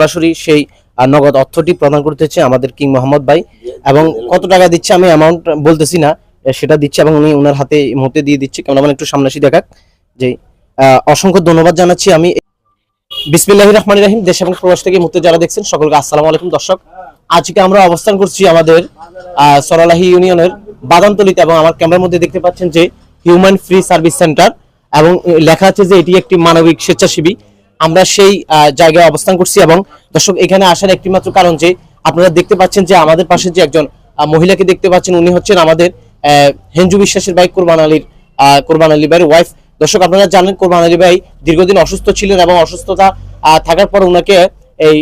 সরাসরি সেই নগদ অর্থটি প্রদান করতেছে আমাদের কিং মোহাম্মদ ভাই। এবং কত টাকা দিচ্ছে আমি অ্যামাউন্ট বলতেছি না সেটা দিচ্ছে এবং উনি ওনার হাতে মুহূর্তে দিয়ে দিচ্ছে। কেমন একটু সামনাসি দেখাক। যে অসংখ্য ধন্যবাদ জানাচ্ছি আমি। বিসমিল্লাহির রহমান রাহিম, দেশ এবং প্রবাস থেকে মুহূর্তে যারা দেখছেন, সকলকে আসসালামু আলাইকুম দর্শক। আজকে আমরা অবস্থান করছি আমাদের সরালাহি ইউনিয়নের বাদামতলিতে এবং আমার ক্যামেরার মধ্যে দেখতে পাচ্ছেন যে হিউম্যান ফ্রি সার্ভিস সেন্টার এবং লেখা আছে যে, এটি একটি মানবিক স্বেচ্ছাসেবী। আমরা সেই জায়গায় অবস্থান করছি এবং দর্শক, এখানে আসার একটি মাত্র কারণ যে আপনারা দেখতে পাচ্ছেন যে আমাদের পাশে যে একজন মহিলাকে দেখতে পাচ্ছেন, উনি হচ্ছেন আমাদের হেঞ্জু বিশ্বাসের ভাই কোরবান আলীর কোরবান আলী ভাইয়ের ওয়াইফ দর্শক, আপনারা জানেন কোরবান আলী ভাই দীর্ঘদিন অসুস্থ ছিলেন এবং অসুস্থতা থাকার পর ওনাকে এই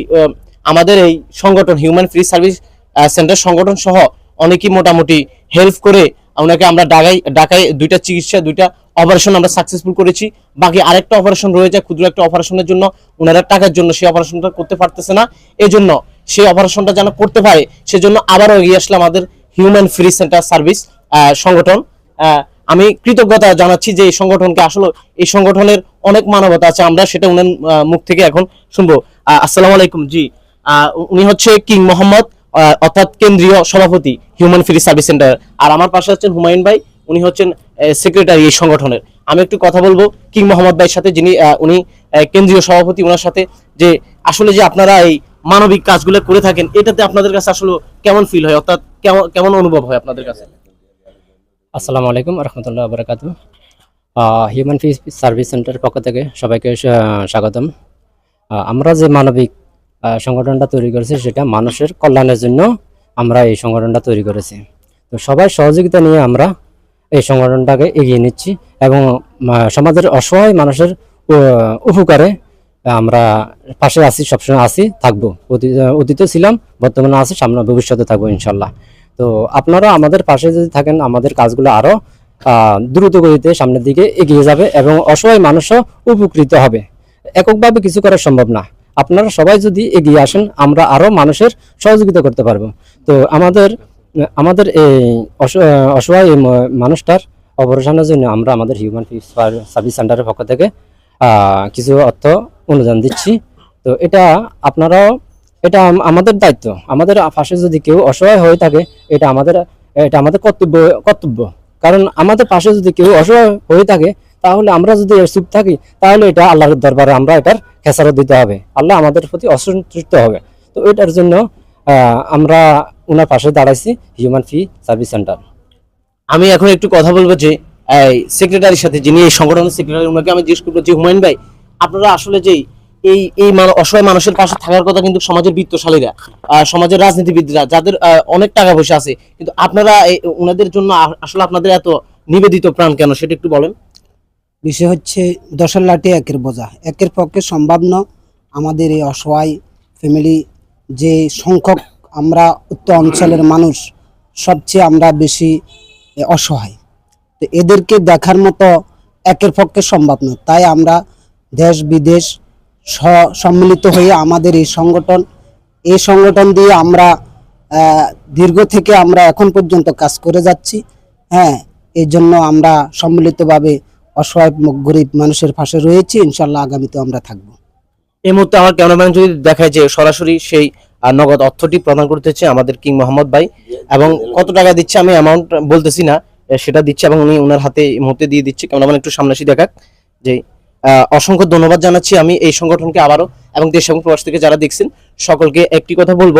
আমাদের এই সংগঠন হিউম্যান ফ্রি সার্ভিস সেন্টার সংগঠন সহ অনেকেই মোটামুটি হেল্প করে ওনাকে আমরা ঢাকায় ঢাকায় দুইটা চিকিৎসা, দুইটা অপারেশন আমরা সাকসেসফুল করেছি। বাকি আরেকটা অপারেশন রয়েছে, ক্ষুদ্র একটা অপারেশনের জন্য। ওনারা টাকার জন্য সেই অপারেশনটা করতে পারতেছে না। এই জন্য সেই অপারেশনটা যেন করতে পারে, সেজন্য আবারও এগিয়ে আসলে আমাদের হিউম্যান ফ্রি সেন্টার সার্ভিস সংগঠন। আমি কৃতজ্ঞতা জানাচ্ছি যে এই সংগঠনকে আসলে, এই সংগঠনের অনেক মানবতা আছে, আমরা সেটা উনার মুখ থেকে এখন শুনব। আসসালামু আলাইকুম। জি উনি হচ্ছে কিং মোহাম্মদ অর্থাৎ কেন্দ্রীয় সভাপতি হিউম্যান ফ্রি সার্ভিস সেন্টার আর আমার পাশে হচ্ছেন হুমায়ুন ভাই, উনি হচ্ছেন সেক্রেটারি এই সংগঠনের। আমি একটু কথা বলব কিং মোহাম্মদ ভাইয়ের সাথে, যিনি উনি কেন্দ্রীয় সভাপতি ওনার সাথে যে আসলে যে আপনারা এই মানবিক কাজগুলো করে থাকেন, এটাতে আপনাদের কাছে আসলে কেমন ফিল হয়? অর্থাৎ কেমন কেমন অনুভব হয় আপনাদের কাছে? আসসালামু আলাইকুম, রহমতুল্লাহ বারকাত হিউম্যান ফিস সার্ভিস সেন্টারের পক্ষ থেকে সবাইকে স্বাগতম। আমরা যে মানবিক সংগঠনটা তৈরি করেছি সেটা মানুষের কল্যাণের জন্য আমরা এই সংগঠনটা তৈরি করেছি। তো সবাই সহযোগিতা নিয়ে আমরা এই সংগঠনটাকে এগিয়ে নিচ্ছি এবং সমাজের অসহায় মানুষের উপকারে আমরা পাশে আছি, সবসময় আছি, থাকব। অতীত ছিলাম, বর্তমানে আছি, সামনে ভবিষ্যতে থাকব, ইনশাল্লাহ। তো আপনারা আমাদের পাশে যদি থাকেন, আমাদের কাজগুলো আরও দ্রুত গতিতে সামনের দিকে এগিয়ে যাবে এবং অসহায় মানুষও উপকৃত হবে। এককভাবে কিছু করা সম্ভব না। আপনারা সবাই যদি এগিয়ে আসেন, আমরা আরও মানুষের সহযোগিতা করতে পারব। তো আমাদের আমাদের এই অস- অসহায় মানুষটার অপারেশনের জন্য আমরা আমাদের হিউম্যান সার্ভিস সেন্টারের পক্ষ থেকে কিছু অর্থ অনুদান দিচ্ছি। তো এটা আপনারাও, এটা আমাদের দায়িত্ব। আমাদের পাশে যদি কেউ অসহায় হয়ে থাকে, এটা আমাদের এটা আমাদের কর্তব্য কর্তব্য। কারণ আমাদের পাশে যদি কেউ অসহায় হয়ে থাকে, তাহলে আমরা যদি চুপ থাকি, তাহলে এটা আল্লাহর দরবারে আমরা এটার খেসারত দিতে হবে। আল্লাহ আমাদের প্রতি অসন্তুষ্ট হবে। তো এটার জন্য আমরা ওনার পাশে দাঁড়াইছি হিউম্যান ফি সার্ভিস সেন্টার আমি এখন একটু কথা বলব যে সেক্রেটারির সাথে যিনি এই সংগঠনের সেক্রেটারি ওনাকে আমি জিজ্ঞেস করব যে, হুমায়ুন ভাই, আপনারা আসলে যে এই এই অসহায় মানুষের পাশে থাকার কথা কিন্তু সমাজের বিত্তশালীরা সমাজের রাজনীতিবিদরা, যাদের অনেক টাকা পয়সা আছে, কিন্তু আপনারা ওনাদের জন্য আসলে আপনাদের এত নিবেদিত প্রাণ কেন, সেটা একটু বলেন। বিষয় হচ্ছে দশের লাঠি একের বোঝা। একের পক্ষে সম্ভব না আমাদের এই অসহায় ফ্যামিলি যে সংখ্যক আমরা উত্তর অঞ্চলের মানুষ, সবচেয়ে আমরা বেশি অসহায়। তো এদেরকে দেখার মতো একের পক্ষে সম্ভব না। তাই আমরা দেশ, বিদেশ সম্মিলিত হয়ে আমাদের এই সংগঠন এই সংগঠন দিয়ে আমরা দীর্ঘ থেকে আমরা এখন পর্যন্ত কাজ করে যাচ্ছি। হ্যাঁ এই জন্য আমরা সম্মিলিতভাবে অসহায় গরিব মানুষের পাশে রয়েছি ইনশাল্লাহ আগামীতে আমরা থাকব। এই মুহূর্তে আমার ক্যামেরাম্যান যদি দেখায় যে সরাসরি সেই নগদ অর্থটি প্রদান করতেছে আমাদের কিং মোহাম্মদ ভাই, এবং কত টাকা দিচ্ছে আমি অ্যামাউন্ট বলতেছি না সেটা দিচ্ছে এবং উনি ওনার হাতে এই মুহূর্তে দিয়ে দিচ্ছে। ক্যামেরাম্যান একটু সামনাসি দেখাক যে অসংখ্য ধন্যবাদ জানাচ্ছি আমি এই সংগঠনকে আবারও, এবং দেশ এবং প্রবাস থেকে যারা দেখছেন, সকলকে একটি কথা বলব,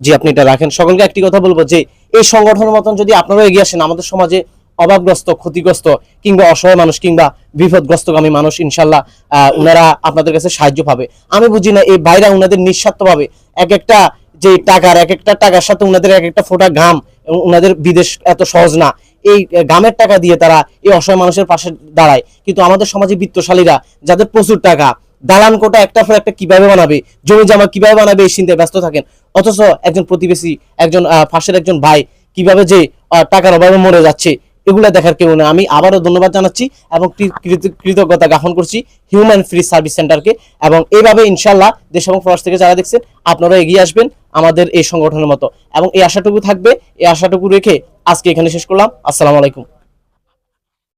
যে আপনি এটা রাখেন। সকলকে একটি কথা বলব যে, এই সংগঠনের মতন যদি আপনারাও এগিয়ে আসেন, আমাদের সমাজে অভাবগ্রস্ত, ক্ষতিগ্রস্ত কিংবা অসহায় মানুষ কিংবা বিপদগ্রস্তগামী মানুষ, ইনশাল্লাহ ওনারা আপনাদের কাছে সাহায্য পাবে। আমি বুঝি না, এই বাইরা ওনাদের নিঃস্বার্থভাবে এক একটা যে টাকার, এক একটা টাকার সাথে ওনাদের এক একটা ফোঁটা ঘাম ওনাদের বিদেশ এত সহজ না। এই গামের টাকা দিয়ে তারা এই অসহায় মানুষের পাশে দাঁড়ায়। কিন্তু আমাদের সমাজে বিত্তশালীরা যাদের প্রচুর টাকা, দালান কোটা একটা পর একটা কীভাবে বানাবে, জমি জামা কীভাবে বানাবে, এই চিন্তায় ব্যস্ত থাকেন। অথচ একজন প্রতিবেশী, একজন পাশের একজন ভাই কীভাবে যে টাকার অভাবে মরে যাচ্ছে এগুলা দেখার কেউ নেই। আমি আবারও ধন্যবাদ জানাচ্ছি এবং কৃতজ্ঞতা জ্ঞাপন করছি হিউম্যান ফ্রি সার্ভিস সেন্টারকে এবং এইভাবে ইনশাল্লাহ দেশ এবং প্রবাস থেকে যারা দেখছেন আপনারা এগিয়ে আসবেন আমাদের এই সংগঠনের মতো। এবং এই আশাটুকু থাকবে, এই আশাটুকু রেখে আজকে এখানে শেষ করলাম। আসসালামু আলাইকুম।